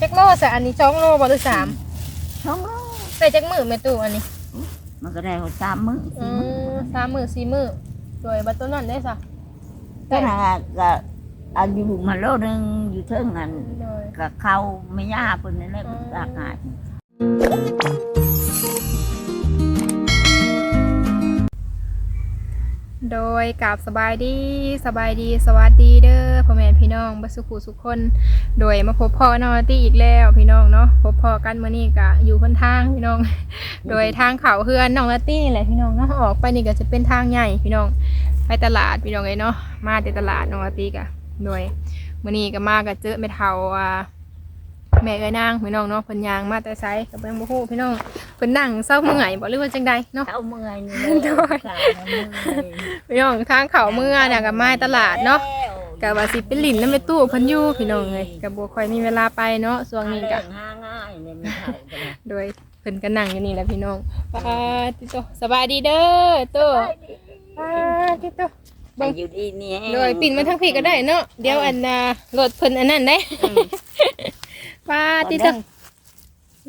จักโลซะอันนี้สองโลบ่หรือสามช่องโลใส่จักมือแม่ตู้อันนี้ มันก็ได้หกสามมื้ออืสี่มื้อมสามมือสี่มือโดยบัตรต้นนั้นได้ซะก็น่ะก็อันอยู่มาโลนึงอยู่เทิงอันโดยก็เข้าไม่ยาเพิ่นนั่นแหละอืมอา โดยกับสบายดีสบายดีสวัสดีเด้อพ่อแม่พี่น้องบัสุขุสุขคน โดยมาพบพ่อนอตี้อีกแล้วพี่น้องเนาะพบพ่อกันมื้อนี้ก็อยู่คนทางพี่น้อง โดยทางเขาเฮือนน้องละตี้นี่แหละพี่น้องเนาะออกไปนี่ก็จะเป็นทางใหญ่พี่น้องไปตลาดพี่น้องเลยเนาะมาแต่ตลาดน้องละตี้ก็โดยมื้อนี้ก็มาก็เจอแม่เฒ่าอ่า แม่เอ้ยนางพี่น้องเนาะเพิ่นย่างมาแต่ไสก็เบิ่งบ่ฮู้พี่น้องเพิ่นนั่งเศร้าเมื่อยบ่หรือว่าจังใดเนาะเข้าเมื่อยนี่โดยขาเมื่อยพี่น้องทางเขาเมื่อน่ะกับมาตลาดเนาะกับว่าสิเป็นหลินน้ำไปตู้เพันอยูพี่น้องเลยกับบัวคอยมีเวลาไปเนาะช่วงนี้ก็ หาง่ายเนี่ยไม่เท่ากันนะโดยเพิ่นก็นั่งอยู่นี่แหละพี่น้องป้าติโตสบายดีเด้อโตป้าติโตไปอยู่ดีนี่โดยปิ่นมาทางพี่ก็ได้เนาะ เดี๋ยวอันน่ะรถเพิ่นอันนั้นได้ ป้าติโต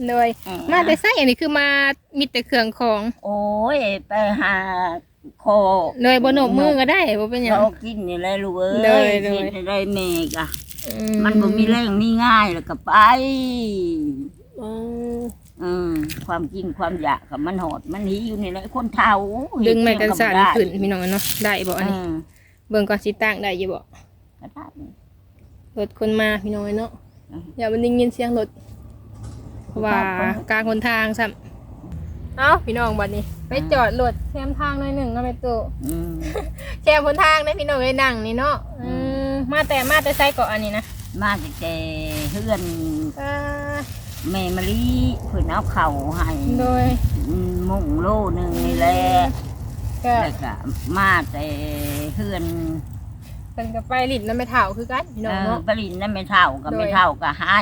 โดยมาแต่ไสอันนี้คือมามีแต่เครื่องของโอ้ยไปหาโคโดยบ่หนกมือก็ได้บ่เป็นหยัง เขากินนี่แหละลูกเอ้ยเลยเลย กินได้เมกอะอืมันบ่มีแรงมีง่ายแล้วก็ไปอืมอืมความกินความอยากกับมันหอด มันหิวนี่แหละคนเฒ่าดึงไม้กันสั่นเฮ็ดขึ้นเกี่ยวพี่น้องเนาะได้บ่กับอันได้นี้อืมเบิ่งก่อนสิตั้งได้อยู่บ่ก็ได้รถคนมาพี่น้องเนาะ อืมอย่ามันได้ยินเสียงรถเพราะว่ากลางคนทางซ้ำเอ้าพี่น้องบัดนี้ ไปจอดรถแคมทางหน่อยหนึ่งก็ไปตู้อืมแคมคนทางได้พี่น้องเลยนั่งนี่เนาะอืมมาแต่มาแต่ไซเกาะอันนี้นะมาแต่แต่เพื่อนอ่าแม่มะลิเพิ่นเอาเข่าวให้โดยอืมมุ่งโลหนึงนี่แหละก็แล้วก็มาแต่เพื่อน เป็นกับไปลิ้นน้ำไม่เท่าคือกันพี่น้องเออเนาะปรินนั่นไม่เท่ากับโดยไม่เท่าก็ให้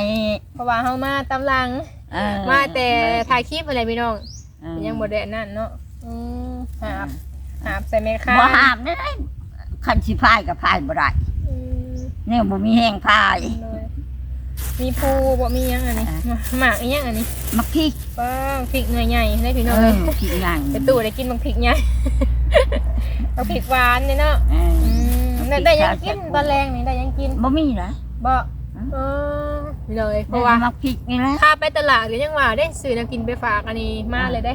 เพราะว่าเฮามาตำลัง เออมาแต่ถ่ายคลิปอะไรพี่น้อง เออยังบ่ได้อันนั่นเนาะอืมหาบหาบใส่แม่ค้าบ่หามได้ไดคันสิพายก็พายบ่ได้อืมเนี่ยบ่มีแห้งพายเลยมีปูบ่มีหยังอันนี้อะหมากอีหยังอันนี้มักพริกป้างพริกเงยใหญ่ได้พี่เอน้องอเลยพริกย่างไปตู้ได้กินบางพริกใหญ่ เอาพริกหวานเนี่ยเนาะ เอออืมเอาพริ ได้กได้ยังชากินแซ่บตอนแรงนี่ได้ยังกินบ่มีนะบ่อะเออเลยเพราะว่ามักพริกนี่แหละถ้าไปตลาดหรือยังว่าได้ซื้อน้ำกินไปฝากอันนี้มาเลยได้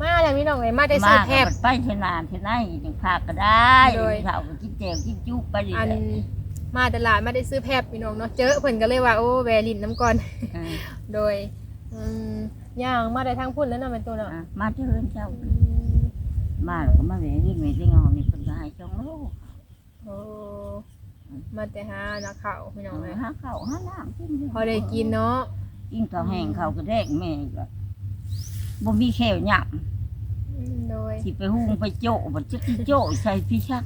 มาเลยพี่น้องเลยมาได้ซื้อแทบมาก็ไปเทนานเทนายจังพาก็ได้โดยเท่าก็กินแจวกินจุไปดิอันมาตลาดมาได้ซื้อแพบพี่น้องเนาะเจอเพิ่นก็เลยว่าโอ้แวลินน้ำก่อนเออโดยอืมย่างมาได้ทั้งพุ่นแล้วเนาะเป็นตัวเนาะอะมาเจริญเจ้าอืมมาแล้วก็มาเวรเวรเวรงอนี่เพิ่นก็ให้จองโลก โอ้มาแต่หานักข่าวพี่น้องเลยหาข้าวหาน้ำกินยู่พอได้กินเนาะกินข้าวแห้งข้าวกระแดกแม่ก็บ่มีแขวหยับอืมโดยสิไปหุงไปโจะบ่จักสิโจะใส่พี่ชัก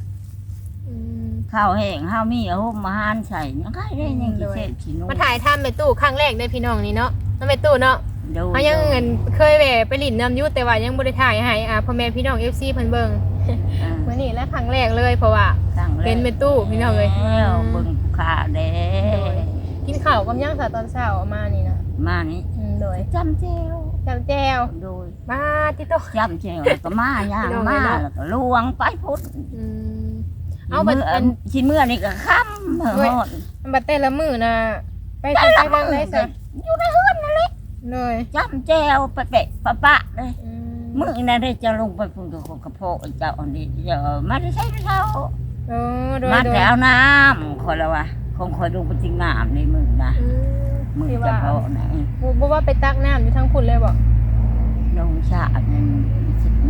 อืม ข้าวแห้งข้าวมีเอาห่มมาหานใส่ยังไงได้ยังสิโดยเสร็จสิหนูมาถ่ายทำไปตู้ครั้งแรกได้พี่น้องนี่เนาะนั่นไปตู้เนาะโดยเขายังเงินเคยแหวะไปหลินน้ำอยุแต่ว่ายังบ่ได้ถ่ายให้อ่าพ่อแม่พี่น้อง FC เพิ่นเบิ่งอ่า มื้อนี้และครั้งแรกเลยเพราะว่าครั้งแรกเป็นไปตู้พี่น้องเอ้ยแล้วเบิ่งผู้ค้าแด้โดยกินข้าวกับย่างสาตอนเช้ามานี่นะมานี่อืมโดยจำเจวจำแจวโดยมาติโตจำเจวแล้วก็มาย่างพี่น้องมาเอ้ยเนาะแล้วก็ลวงไปพุ่นอืมเอาบัเมื่ดออันสิเมื่อนี่ก็ค่ำเมื่อเว้ยฮอดบัดแต่ละมื้อน่ะไปสิไปวางได้ซะอยู่ในเฮือนนั่นแหละโดยจำแจวไปเปะปะปะเลยอื มมึงนั่นได้จะลงไปพุ่นกับกระโพกเจ้าอันนี้เจ้ามาได้ใช้เท้าโอ้โดยมาโดยแต่เอาน้ำคนละวะคงคอยลงไปจิงน้ำในมึงนะอืมมึงที่จะว่าเพาะนะบ่บ่ว่าไปตักน้ำอยู่ทั้งพุ่นเลยบ่ลงชาติมัน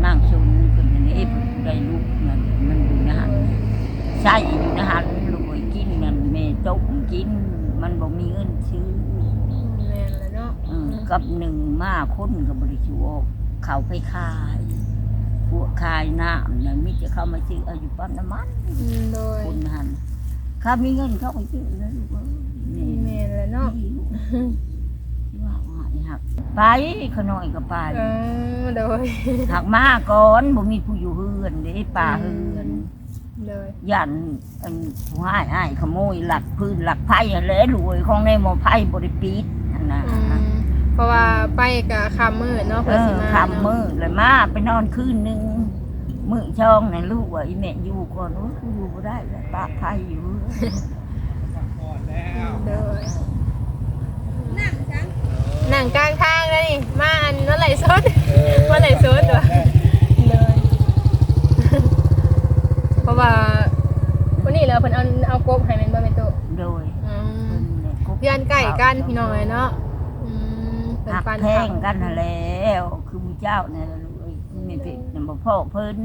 นั่งชุนคนนี้ได้ลูกมันมันอยู่นะฮะใช่อยู่นะฮะลูกไอ้กินมันเมตุกกิน มันบ่มีเงินซื้อ แม่นแล้วเนาะอืมกับหนึ่งมาคนกับบริสุทธิ์ เขาไปขายพวกขายน้ำนั่นมิจะเข้ามาซื้อเอาอยู่ปั๊มน้ำมันอืมโดยคนหันเขามีเงินเขาไปซื้อนะลูกเอ้ยนี่แม่นแล้วเนาะที่ลูกที่ว่าว่านี่หักไปเขาน้อยก็ไปเออโดยหักมาก่อนบ่มีผู้อยู่เฮือนเด้ป่าเฮือนโเลยยันอันผู้ให้ให้ขโมยหลักพื้นหลักไผ่อะไรรวยของในหมอไผ่บริปีดนั่นนะอืม เพราะว่าไปกับคำมืดเนาะเอเพื่อสิอมาคำมือเลยมาไปนอนคืนหนึ่งมือช่องในลูกว่าอีแม่อยู่ก่อนโอ้ยกูอยู่บ่ได้แล้วตากไผ่อยู่เลยหนังกลางทางเลยนี่มาอันนั่นไหลสดมาไหลสดวะเลยเพราะว่าวันนี้เราเพิ่นเอาเอากบให้แมันบ่แม่นตุโดยอืม เพิ่นเนี่ยกบเพื่อนใกล้กันพี่น้องเลยเนาะอืมเพิ่นหักปันแพงกันนั่นแล้วคือมูเจ้าเนี่ยลูกเอ้ยไม่เป็นนำบ่พ่อเพิ่น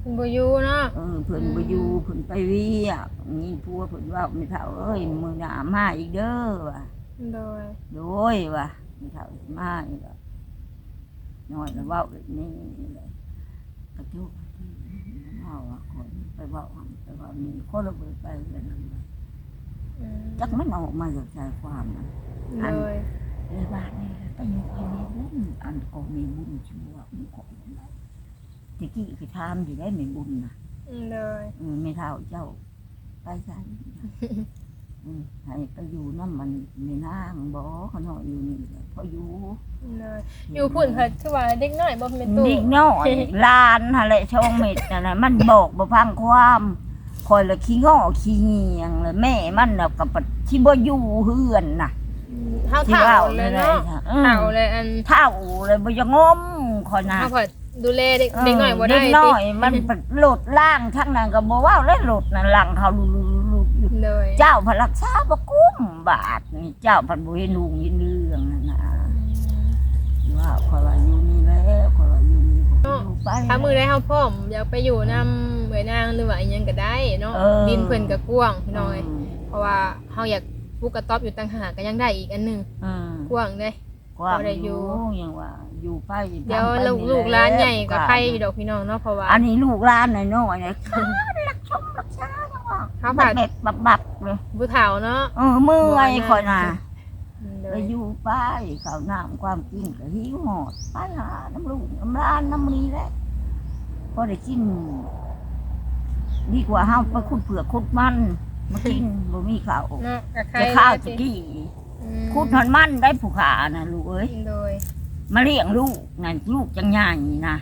เพิ่นบ่อยู่เนาะเออเพิ่นบ่อยู่เพิ่นไปเวียกนี่ผัวเพิ่นว่าไม่เท่าเอ้ยมื้อหน้ามาอีกเด้อว่ะโดยโดยว่ะไม่เท่ามาอีกแล้วน้อยแล้วเว้าแบบนี้เลยกระจุกเอาว่าคนไปเว้าหั่นไปเว้านี่คนละเบิดไปเลยนั่นน่ะอืมจักมันออกมาจากใจความน่ะโดย เลยว่านี่ไปอยู่ไปในบุญอันก็มีบุญชั่วมันก็ตะกี้คือทามอยู่ได้ไม่บุญนะอืมโดยเออไม่เท่าเจ้า ไปใช่อืมให้ไปอยู่น้ำมันไม่นางบ่เขาหน่อยอยู่นี่แหละพออยู่เลยอยู่พุ่นเพิ่นคือว่าเด็กน้อยบ่แม่นตุนิดน้อยลานอะไรช่องเม็ดนั่นน่ะมันบอกบ่พังความคอยละขี้ง้อขี้เงียงเลยแม่มันน่ะกับที่บ่อยู่เฮือนน่ะ เฮาที่เฒ่าว่าเลยเนาะอืม เฒ่าเลยอันเท่าเลยบ่จะงมคอยน่ะเฮาพอดูแลเด็กเด็กน้อยบ่ได้เด็กน้อยติมันหลุดล่างทั้งนั้นก็บอกว่าเล่นหลุดนั่นหลังเขาหลุดหลุดหลุดเลยเจ้าพระรักษาบกุ้มบาทนี่เจ้าพันบุเห็นลุงยินเรื่องนั่นนะว่าคอยว่าอยู่นี่แล้วคอยว่าอยู่นี่ผมอยู่ไป ถ้ามือได้เฮาพร้อมอยากไปอยู่นำเหมือนนางหรือว่าอีหยังก็ได้เนาะเออ ดินเพิ่นก็กว้างพี่น้อยอืมเพราะว่าเฮาอยาก ปลูกกระต๊อบอยู่ต่างหากก็ยังได้อีกอันหนึงอืมกว้างเด้กว้างบ่ได้ออยู่ยู่ยังว่า อยู่ไปเดี๋ยวทำไปลูกนี่ลูกหลานใหญ่ก็แล้วใครอยู่ดอกพี่น้องเนาะเพราะว่า อันนี้ลูกหลานหน่อยน้อยเนี่ยรักชมรักษาจังว่าเขาผ่านเด็กบับบับเลยผู้เฒ่าเนาะเออเมื่อยคอยน่ะเลไปยอยู่ไปข้าวน้ำความกินก็หิวหอดไปหาน้ำลูกน้ำร้านน้ำนี้แหละพอได้กิน ดีกว่าห้าไปขุดเผือกขุดมัน มากินบ่มีข้าวเนาะกับใครจะข้าวจะกี้อืมขุดทอนมันได้ผู้ขานะลูกเอ้ยโดยมาเลี้ยงลูกนั่นลูกจังใหญ่นะ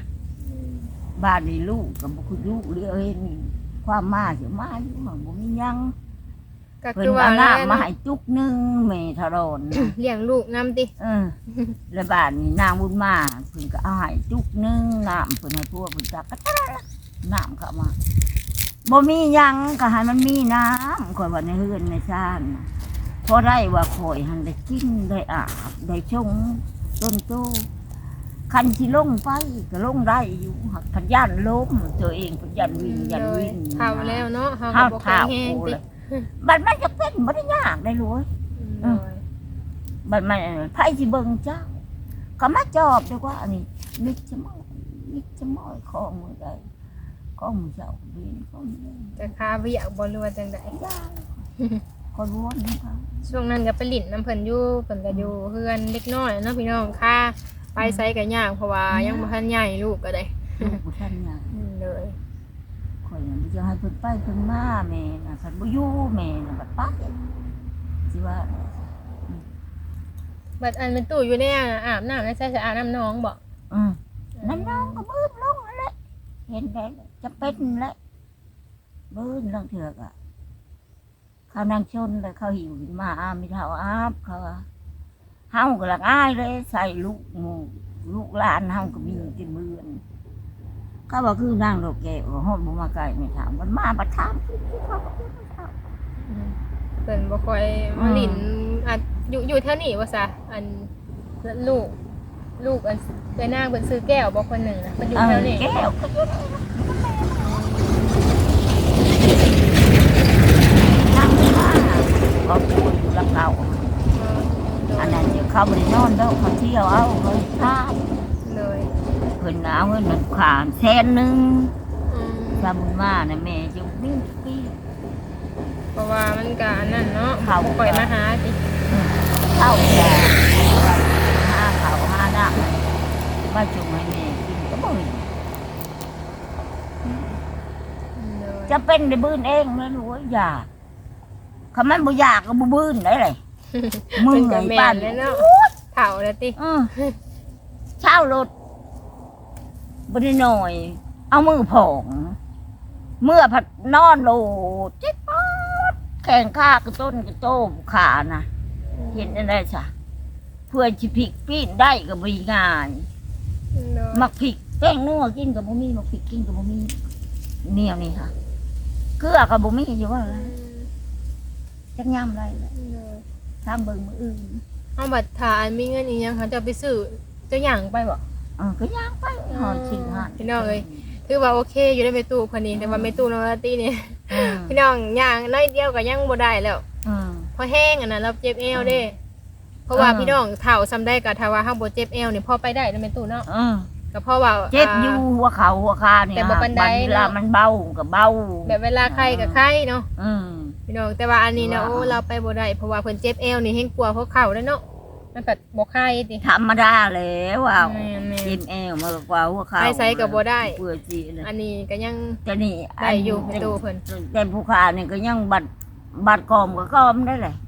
บ้านนี้ลูกกับบุคุณลูกเลี้ยงเห็นความมาเสียมาอยู่หังบ่มีหยังก็เพิ่คืนอว่าเอาแล้น้ำมาให้จุกหนึงแม่ทะรอนนะ เลี้ยงลูกนํติเออแล้วบ้านนี้นางบุญมาเพิ่นก็เอาให้จุกหนึงน้ำเพิ่นให้พวกเพิ่นจักก็ตะละน้ำเข้ามา บ่มีหยังก็ให้มันมีน้ำข่อยว่าในเฮือนในชานน่ะพอได้ว่าข่อยหันได้กินได้อาบได้ชงต้นโตคันที่ลงไปก็ลงได้อยู่หักพันย่านล้มตัวเองพันย่านวิ่งยันวิ่งเฒ่าแล้วเนาะเฮาเฮาก็บ่ค่อเท้ายแห้งโอ้ติเลยบัดมันจะเป็นบ่ได้ยากได้รู้โดยบัดมันไผสิเบิ่งเจ้าก็มาจอบดีกว่าอันนี้มิจะมอยมิจะมอยของมือใด ของมือเจ้าเวียนของมือใดแต่คาเวียกบ่รู้ว่าจังได๋ยาคนวนนะครับช่วงนั้นก็ไปหลินน้ำเพิ่นอยู่เพิ่นก็อยู่เฮือนเล็กน้อยเนาะพี่น้องค่าไปไสก็ยากเพราะว่ายังบ่ทันใหญ่ลูกก็ได้ลูกผู้ท่านยาอืมเลยคอยอย่างที่จะให้เพิ่นไปเพิ่นมาแม่น่ะเพิ่นบ่อยู่แม่น่ะบัดไปสิว่าบัดอันเป็นตู้อยู่ในอ่างอาบน้ำในใส่สะอาดน้ำน้องบ่อืมน้ำน้องก็มืดลงนั่นแหละ เห็นได้เลยจะเป็นแหละมืดลงเถือกอะ เขานั่งชนเลยเขาหิวขึ้นมาอาไม่เท่าอาบเขาว่าเฮาก็ลังอายเลย ใส่ลูกหมูลูกหลานเฮาก็มีที่มือนเขาบอกคือนางดอกแก้วห้องบ่มาไกลไม่ถามมันมาบัดถามเขาก็พูดไม่ถามอืมเพิ่นบ่ค่อยมาหลินอันอยู่อยู่แถวนี้ว่าซะอันลูก ลูกอันเคยนางเพิ่นซื้อแก้วบ่คนหนึงน่ะเพิ่นอยู่เอแถอวนี้แก้วก็อยู่นี่นั่งมาเขาพูดอยู่ลำเก่าอันนั้นเดี๋ยวเขาบริโนอนแล้วเขาเที่ยวเอาเขาท่ามเลยเพิ่นเอาเงินมันขามแสนหนึ่งอืมสามุนมานะแม่จะวิ่งปีเพราะว่ามันก็อันนั้นเนาะเขาบ่ค่อยมาหาติเข้าแก่ห้าเขาห้าห น้ามาจุงให้แม่กินก็บ่มีเลยจะเป็นได้บื้นเองแม่รู้ว่าอยากคำมันบ่อยากก็บ่บื้นได้เลยมึงเป็นไงกับแม่บ้านนแล้วเนาะเฒ่าแล้วติอือเช่ารถบ่ได้หน่อย เอามือผอง เมื่อผัดนอนโหลดจิ๊บป๊อดแข่งข้ากระต้นกระโต้ขานะเห็นได้ซะ เพื่อสิพลิกปีนได้ก็บ่ง่ายเนาะมักพริกแป้งนัวกินกับบ่มีมักพริกกินกับบ่มีเนี่ยวนี่ค่ะเกลือกับบ่มีอยู่ว่าแล้วจักยามไรแหละทางเบิ่งมืออื่นเอาบัตรฐานมีเงินอีกยังคะจะเอาไปซื้อเจ้าหยังไปบ่เออก็ย่างไปหอชิงหานพี่น้องเอ้ยถือว่าโอเคอยู่ได้ไปตู้พอนี้แต่ว่าไม่ตู้นอตี้เนี่ยอืมพี่น้องย่างน้อยเดียวก็ยังบ่ได้แล้วอืมพอแห้งอันนั้นเราเจ็บเอวเด้ เพราะว่าอ่าพี่น้องเฒ่าซ้ำได้ก็ถ้าว่าเฮาบ่เจ็บเอวนี่พอไปได้แล้วแม่ตู้เนาะอืมก็เพราะว่า เจ็บอยู่หัวเข่าหัวคาเนี่ยแต่บ่ปานใดบัเวลาเนาะมันเบาก็เบาแบบเวลาไข้กับไข้เนาะอืม พี่น้องแต่ว่าอันนี้นะว่า โอ้เราไปบ่ได้เพราะว่าเพิ่นเจ็บเอวนี่เฮงกลัวเพราะเข่าแล้วเนาะมันก็บ่ไข้ติ ธรรมดาแล้วว่าแม่นๆกินแอวมากกว่าหัวเข่าไปไสก็บ่ได้ เปื่อยจีเลยอันนี้ก็ยังแต่นี่ได้อยู่ในตู้เพิ่น แต่ผู้ค้านี่ก็ยังบัดบัดกอมก็กอมได้เลย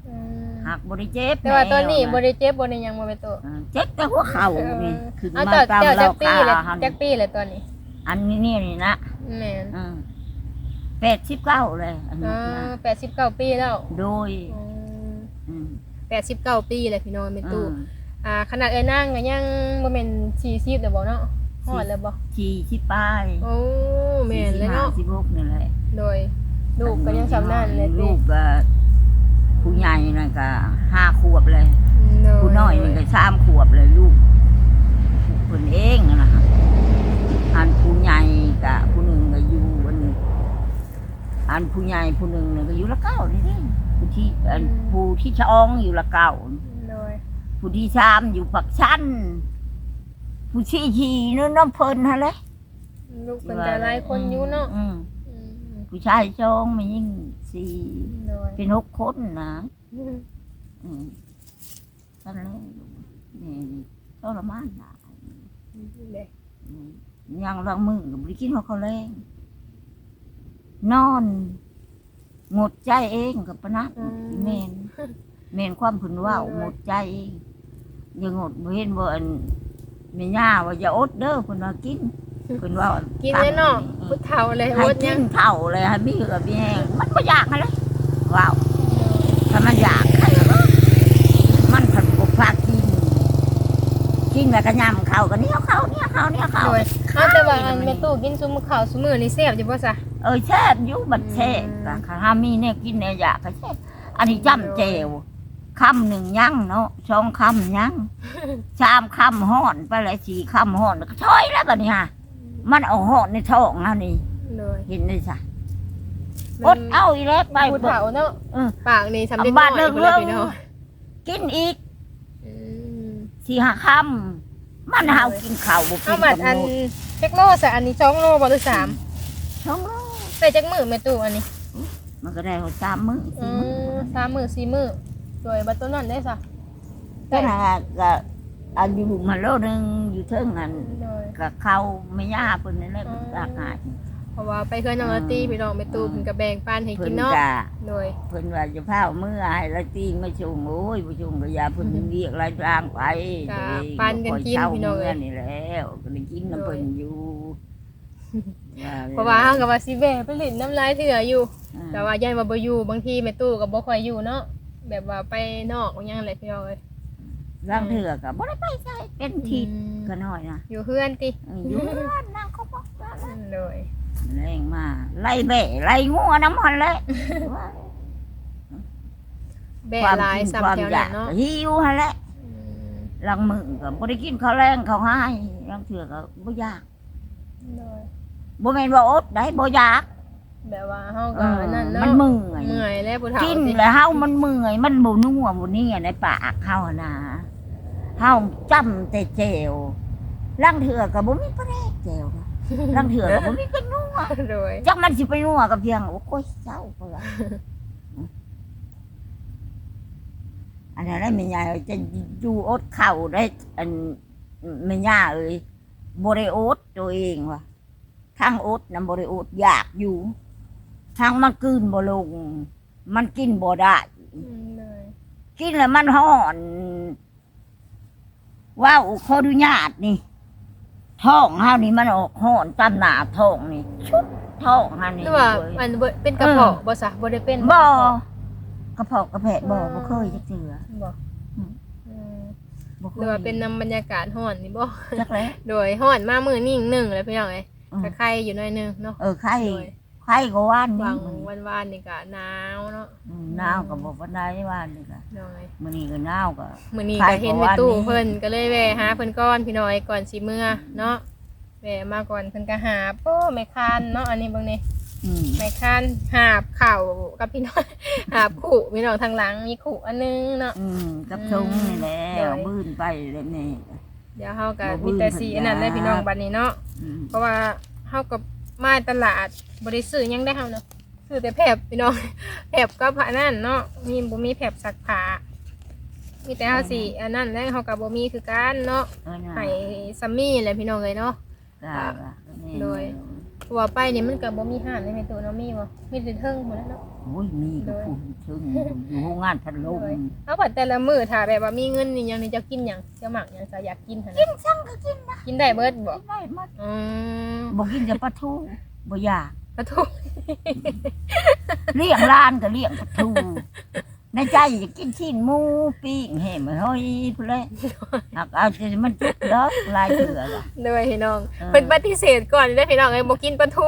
อืม หักบริเจ็บแต่ว่าตอนนี้แวะบ่ได้เจ็บบ่ได้หยังบ่ไปตู้อ่าเจ็บแต่หัวเข่านี่ขึ้นเอามาต่อตามเจ้าเราจักปีขาเลยหันจักปีเลยตอนนี้ อันนี้นี่นี่นะแม่นแปดสิบเก้าเลยอันอ่นี้นะา89ปีแล้วโดยอืมอืม89ปีเลยพี่น้องแม่ตู้อืมอ่าขนาดเอ้ยนางก็ยังบ่แม่น40แล้วบ่เนาะฮอดแล้วบ่สี่สิบปลายโอ้แม่นเลยเนาะสิบหกนี่แหละโดยลูกก็ยังสำนันเลยติลูกก็ ผู้ใหญ่นั่นก็ห้าขวบเลยโดผู้น้อยนี่ก็สามขวบเลยลูกคนเองนั่นนะคะอันผู้ใหญ่กับผู้หนึ่งก็อยู่อันอันผู้ใหญ่ผู้หนึ่งเนี่ยก็อยู่ละเก้านี่เด้ผู้ที่อันผู้ที่ชองอยู่ละเก้าโดยผู้ที่ชามอยู่ปักชันผู้ชี้ชีนู่นน้ำเพลินฮะเลยลูกเป็นแต่หลายคนอยู่เนาะอืมอืมผู้ชายชองมันยิ่ง สี่โดยเป็นหกคนนะอืมนั่นแหละนี่ทรมานหลายเด็กอืมยังลางมือกับบริกินของเขาแรงนอนหมดใจเองกับปะนะเมนเมนความผุนว่าวหมดใจเองอยังหมดบ่เห็นบ่อันแม่ย่าว่าอย่าอดเด้อเพิ่นว่ากิน เพิ่นว่ากินเลยเนาะพุทเฒ่าเลยให้วดกิยังนเท่าเลยให้มีกับมีแห้งมันบ่อยากอะไรว้าวถ้ามันอยากให้ก็มันผัดกบพากินกินแล้วก็ยำเข้าก็เหนี้ยวเข้าเหนี้ยวเข้าเหนี้ยวเข้า โดยเอาแต่ว่าอันแม่ตู้กินซุมข้าวซุมื้อนี่แซ่บอยู่บ่ซะเออแช่บอยู่บัดแช่บอืมก็ถ้ามีเนี่ยกินเนี่ยอยากก็แช่บอันนี้จำเจวคำหนึ่งยังเนาะสองคำยังชามคำห่อนไปเลยสี่คำห่อนก็ช้อยแล้วบัดนี้ฮะ มันเอาห่อนในท้องเอานี่โดยเห็นเลยจ้ะอดเอาอีเล็กไปพุทเฒ่าเนาะเออ ปากนี่สำเร็จอำบัดน้อยเรื่องพุ่นแหละพี่น้องกินอีกอืมสี่ห้าคำมันเฮากินข้าวบุกิเอานบักัดบอันหมูจักโลซะอันนี้2โลบ่หรือสามช่องโลใส่จักมื้อแม่ตู้อันนี้มันก็ได้หมดสามมื้ออืสี่มื้อมสามมื้อสี่มื้อโดยบัดตัวนั้นได้ซะก็น่ะก็ อันอยู่มาโลนึงอยู่เทิงอันโดย กับเขาไม่ย่าเพิ่นนี่แหละอืมอากาศเพราะว่าไปเพื่อนน้องละตีพี่น้องไปตู้เพิ่นก็แบ่งปันให้เพิ่กินนเนาะ ก็โดย เพิ่นว่าจะพาเมื่อให้ละตีมาชงโอ้ยบ่ชงก็อย่าเพิ่นเรียกรายทางไปก็ตัวเองปันกันกินคอยเช่าพี่น้องเอ้ยเมื่นี่แล้วก็ได้กินน้ำเพิ่นอยู่เพราะว่าเฮาก็ว่าสิแบ่ไปลิ้นน้ำลายเถื่ออยู่ อ่า แต่ว่าย่านว่าบ่อยู่บางทีแม่ตู้ก็บ่ค่อยอยู่เนาะแบบว่าไปนอกว่าหยังแหละพี่น้องเอ้ย ร่างเถื่อก็บ่ได้ไปใช่เป็นทีอืมก็น้อยนะอยู่เพื่อนติเอออยู่บ้านนางเขาบอกว่าโดยแรงมาไล่แบะไล่งัวน้ำมันแหละว่าแบ่ความหลายกินซ้ำความแถวอยานั้กนเนาะก็หิวหั่นแหละอืมลังมือก็บ่ได้กินข้าวแรงข้าวให้ลังเถื่อก็บ่อยากโดยบ่แม่นว่าอดได้บ่อยากแบบว่าเฮาเอก็อนั่นเนาะมันเมื่อยเมื่อยแล้วผู้เฒ่ากินสิแล้วเฮามันเมื่อยมันบ่นัวบ่นี่ในปากเฮาหั่นนะ เฮาจำแต่เจวลังเถื่อก็บ่มีประแดกเจวค่ะลังเถื่อก็บ่มีกระนัวโดยจักมันสิไปนัวกับเพียงโอ้ยเศร้าเปล่าอันนั้นได้แม่ยายจะอยู่อดเข่าได้อันแม่ย่าเอ้ยบริโอดตัวเองว่ะทางอดนำบริโอดอยากอยู่ทางมันกลืนบ่ลง มันกินบ่ได้อืมเลยกินแล้วมันห่อน ว้าวขออนุญาตนี่ท้องเฮานี่มันออกห่อนตามหน้าท้องนี่ ชุดท้องเฮานี่หรือว่าเลยมันบ่เป็นกระเพาะบ่ซะบ่ได้เป็นบ่ กระเพาะกระแพะบ่บ่เคยจักเจือบ่อืมอืมบ่เคหรืยอว่าเป็นนำบรรยากาศร้อนนี่บ่จักแล้วโดยร้อนมามื้อนี้หนึ่งแล้วพี่น้องเอ้ยอืมก็ไข่อยู่หน่อยหนึงเนาะ เออไข่โดย ไข่ก็ว่านนี่วางวันๆนี่ก็หนาวเนาะอืมหนาวก็บ่ปานใดว่านนี่ก็โดยมื้อนี้ก็หนาวก็ มื้อนี้ไข่ก็เห็นก็ไปว่าตู้นี่เพิ่นก็เลยแวะหาเพิ่นก่อนพี่น้อยก่อนสิมื้อเนาะแวะมาก่อนเพิ่นก็หาโป้แม่คานเนาะอันนี้เบิ่งนี่อืมแม่คานหาบข้าวกับพี่น้อย หาบขู่พี่น้องทางหลังมีขู่อันนึงเนาะ อืมกับชงนี่แหละเดี๋ยว บื้นไปเลยนี่ เดี๋ยวเฮาก็บ่บื้มีนแต่สีเพิ่อันนนั้นได้ยากพี่น้องบัดนี้เนาะอืมเพราะว่าเฮากับ มาตลาดบ่ได้ซื้อหยังได้เฮาเนาะซื้อแต่แผบพี่น้องแผบกับอันนั้นเนาะมีบ่มีแผบสักผ้ามีแต่เฮาสิอันนั้นแล้วเฮาก็บ่มีคือกันเนาะเออนะให้ซัมมี่แหละพี่น้องเอ้ยเนาะจ้าจ้ะนี่โดยเพราะ ว่าไปนี่มันก็บ่มีห้านในแม่ตู้เนาะมีบ่มีแต่เทิงหมดแล้วเนาะโอ้ยมีกับคุณถึงอยู่โรงงานพัดลมเลยเอาผัดแต่ละมื้อถ้าแบบว่ามีเงินนี่หยังนี่จะกินหยังจะหมักหยังจะอยากกินหั่นกินะนสั่งก็กินนะกินได้เบิดบ่กินได้หมดอืมบ่กินจะปลาทูบ่อยากกระทุกเลี้ยงร้านก็เลี้ยงปลาทู ในใจจะกินชิ้นหมูปิ้งแห้มห้อยพุ่นเลยหากเอาจะมันจุกเด้อลายเถื่อล่ะ เลยพี่น้องเออ เพิ่นปฏิเสธก่อนได้อพี่น้องเอ้ยบ่กินปลาทู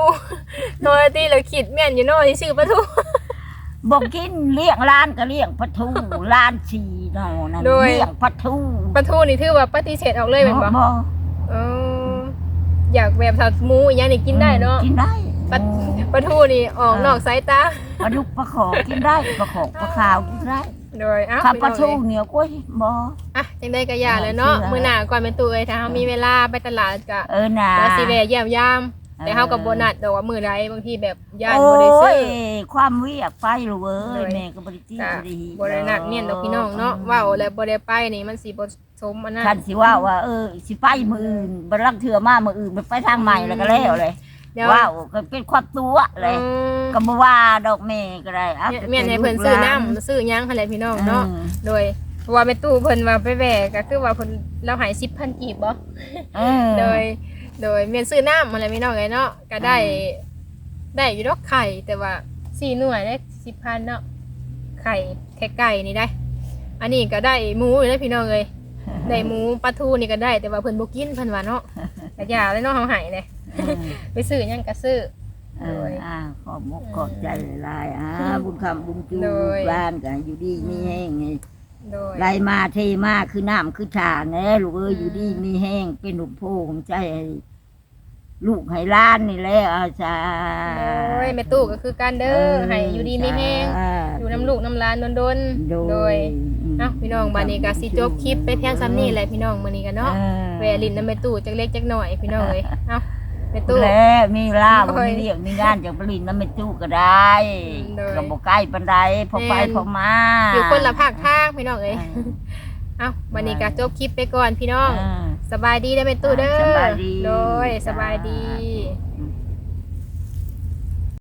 โนตีเราคิดแม่นอยู่เนาะที่ชื่อปลาทูบ่กินเลี้ยงร้านก็เลี้ยงปลาทูร้านชีเนาะนั่นโดย เลี้ยงปลาทูปลาทูนี่ถือว่าปฏิเสธออกเลยแม่นบ่บ่เอออยากแบบสัตว์หมูอีหยังนี่กินได้เนาะกินได้ ปลาปลาทูนี่ออกนอกสายตา ปลาดุกปลาขอกินได้ปลาขอปลาขาวกินได้โดยเอ้าข้าวพี่ปน้ลาองทูเอ้ยเหนียวกล้วยบ่อะจังได้ก็อย่าเลยเนาะเชื่อมื้อหน้าก่อนแม่ตู้เอ้ยถ้าเฮามีเวลาไปตลาดก็เออน่ะแล้วสิแวะเยี่ยมยามแต่เฮาก็บ่นัดดอกว่ามื้อใดบางทีแบบญาติบ่ได้โอ้ซื้ยอความเวียกไปลูกเอ้เลยยแม่ก็บ่ได้จี้จ้ะบ่ได้หีบ่ได้นัดเมียนดอกพี่น้องเนาะเว้าแล้วบ่ได้ไปนี่มันสิบ่สมอันนั้นท่านสิว่าว่าเออสิไปมื้ออื่นบ่ลังเทื่อมามื้ออื่นไปทางใหม่แล้วก็แล้วเลย เดี๋ยว ว้าวก็เป็นความตัวเลยอืมก็บ่ว่าดอกแม่ก็ได้อะเมียนให้เพิ่นซื้อน้ำซื้อหยังหั่นแหละพี่น้องเนาะอืมโดยเพราะว่าแม่ตู้เพิ่นว่าไปแหวกก็คือว่าเพิ่นเราให้10,000กีบบ่เออ โดย โดยเมียนซื้อน้ำหั่นแหละพี่น้องเอ้ยเนาะก็ได้ได้อยู่ดอกไข่แต่ว่า4หน่วยได้10,000เนาะไข่แค่ไก่นี่ได้ อันนี้ก็ได้หมูอยู่แล้วพี่น้องเอ้ยได้หมูปลาทูนี่ก็ได้แต่ว่าเพิ่นบ่กินเพิ่นว่าเนาะก็อย่าเลยเนาะเฮาให้เลยเออ ไปซื้อหยังก็ซื้อ เอออ่าขอบมกขอบใจหลายๆอ่าบุญคำบุญจูโดย บ้านกันอยู่ดีมีแห้งไงโดยไหลมาเทมาคือน้ำคือชาแน่ลูกเอ้ยอยู่ดีมีแห้งเป็นหนุ่มโพของใจให้ลูกให้ล้านนี่แหละอาจาโดยแม่ตู้ก็คือการเด้อให้อยู่ดีมีแฮงอยู่น้ำลูกน้ำหลานโดนๆโดโดยอืมเนาะพี่น้องบานนี้ก็สิจบคลิปไปเพียงซ้ำนี่แหละพี่น้องมื้อนี้กันเนาะออ แวลินน้ำแม่ตู้จักเล็กจักหน่อยพี่น้องเอ้ยเอ้า แม่ตู้ แล้วมีลาบโดยมีเรียกมีงานจากปรินน้ำไม่ตู้ก็ได้โดย ก็บอกใกล้ปันไดพอไปแม่นพอมาอยู่คนละภาคทางพี่น้องเอ้ยเอ้าวันนี้ก็จบคลิปไปก่อนพี่น้องเออสบายดีเด้อแม่ตู้เด้อสบายดี โดยจ้าสบายดี